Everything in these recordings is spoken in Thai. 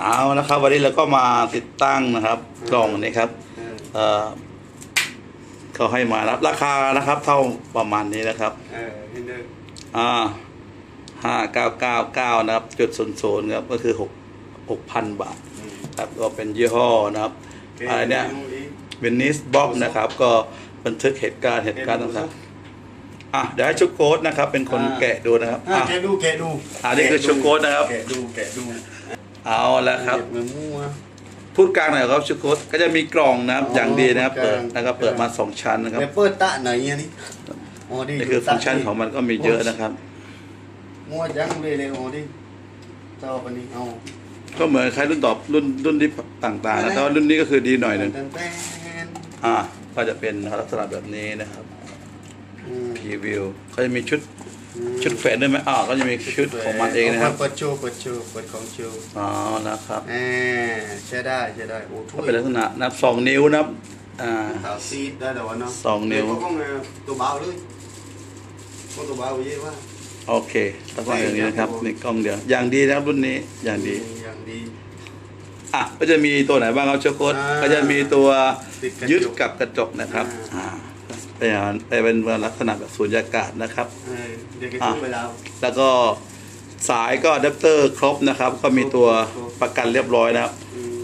เอานะครับ วันนี้เราก็มาติดตั้งนะครับ กล่องนี้ครับเออเอ่อเขาให้มารับราคานะครับ เท่าประมาณนี้นะครับเออเห็นเด้ออ่าห้าเก้าเก้าเก้านะครับ จุดศูนย์ศูนย์ครับก็คือหกหกพันบาทอืมครับก็เป็นยี่ห้อนะครับโอเคอะไรเนี่ยดูดิเวนิสบ็อกนะครับ ก็บันทึกเหตุการณ์เหตุการณ์ต่างๆอะเดี๋ยวให้ชุกโค้ดนะครับ เป็นคนแกะดูนะครับอะอะแกะดูแกะดูอะนี่คือชูโค้ดนะครับแกะดูแกะดู เอาแล้วครับ เก็มือมั่ว พูดกลางหน่อยครับชุกโค้ดก็จะมีกล่องนะครับอ๋ออย่างดีนะครับกลางเปิดนะครับเปิดมาสองชั้นนะครับแล้วเปิดตะไหนอันนี้อ๋อดินี่คือฟังก์ชันของมันก็มีเยอะนะครับ มั่วจังเลยเลยอ๋อดิเจ้าปานนี้เอา ก็เหมือนคล้ายรุ่นตอบรุ่นรุ่นที่ต่างๆนะแต่ว่ารุ่นนี้ก็คือดีหน่อยหนึ่งแตนแตนอ่าก็จะเป็นลักษณะแบบนี้นะครับอืมพรีวิวเขาจะมีชุด ชุดแฝดด้วยไหมอ่าก็จะมีชุดของมันเองนะครับเปิดโชว์เปิดโชว์เปิดของโชว์อ๋อนะครับแหมใช้ได้ใช้ได้โอ้ถ้ก็วยเป็นลักษณะนับสองนิ้วนะครับอ่าขาวซีดได้แต่ว่าเนาะสองนิ้วเดี๋ยก็ต้องเอาตัวเบาเลยก็ตัวเบาเยอะว่าโอเคต้องวางอย่างนี้นะครับนี่กล้องเดียวอย่างดีนะครับรุ่นนี้อย่างดีอย่างดีอะก็จะมีตัวไหนบ้างครับเชโค้ดอ่าก็จะมีตัวติดกระจกยึดกับกระจกนะครับอ่าอ่า เป็นเป็นลักษณะแบบสูญญากาศนะครับเออเดี๋ยวแกซื้อไปแล้วแล้วก็สายก็อะแดปเตอร์ครบนะครับ ก็มีตัวครบประกันเรียบร้อยนะครับอืม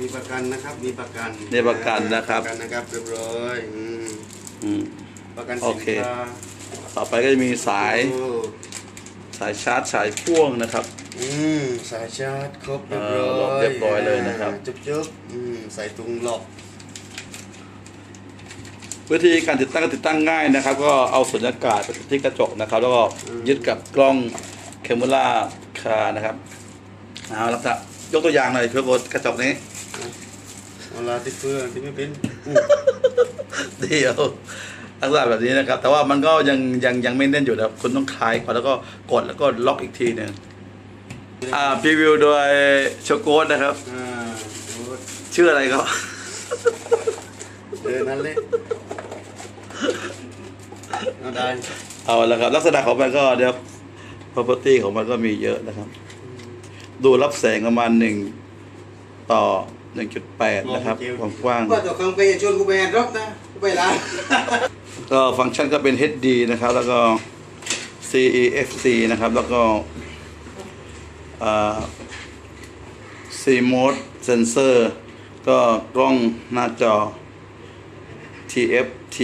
มีประกันนะครับ มีประกันมีประกันนะครับประกันนะครับเรียบร้อยอืมอืมประกันโอสินเคค้าต่อไปก็จะมีสายโอ้สายชาร์จสายพ่วงนะครับ อืมสายชาร์จครบเอเรียบอร้อยเรียบร้อยเลยนะครับ จุ๊บจุ๊บอืมใส่ตุงหลอก วิธีการติดตั้งก็ติดตั้งง่ายนะครับ ก็เอาสุญญากาศไปที่กระจกนะครับ แล้วก็ยึดกับกล้องเคม e ล่าคานะครับเอาละครับยกตัวอย่างหน่อยเพื่อกระจกนี้เวลาที่เพื่อนที่ไม่เป็นอืมเดียวลักษณะแบบนี้นะครับ แต่ว่ามันก็ยังยังยังไม่แน่นอยู่นะครับคุณต้องคลายก่อนแล้วก็กดแล้วก็ล็อกอีกทีหนึ่งอ่าพรีวิวโดยโชโกสนะครับอ่าโอ้ยชื่ออะไรครับเดินนั่นเลย เอาได้เอาละครับ ลักษณะของมันก็เดี๋ยว property ของมันก็มีเยอะนะครับ ดูรับแสงประมาณหนึ่งต่อหนึ่งจุดแปดนะครับความกว้าง ว่าตัวเครื่องไปชวนกูไปแอนรถนะกูไปร้านก็ฟังก์ชันก็เป็น HD นะครับ แล้วก็ CEFC นะครับ แล้วก็อ่า C-Mode Sensor ก็กล้องหน้าจอ TFT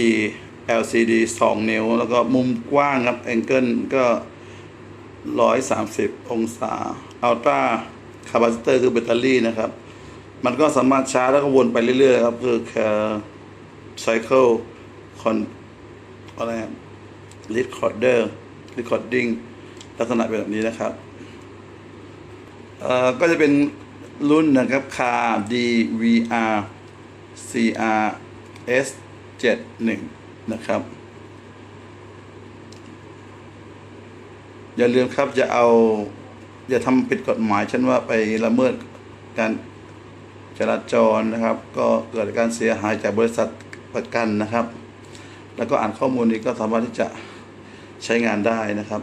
LCD 2 นิ้ว แล้วก็มุมกว้างครับแองเกิลก็ 130 องศา Ultra Capacitor คือแบตเตอรี่นะครับ มันก็สามารถชาร์จแล้วก็วนไปเรื่อยๆครับคือ Cycle Con อะไรครับ Recorder Recording ลักษณะเป็นแบบนี้นะครับเอ่อก็จะเป็นรุ่นนะครับคา DVR CR S 71 นะครับ อย่าลืมครับจะเอา อย่าทำผิดกฎหมายเช่นว่าไปละเมิดการจราจรนะครับ ก็เกิดการเสียหายจากบริษัทประกันนะครับ แล้วก็อ่านข้อมูลนี้ก็สามารถที่จะใช้งานได้นะครับ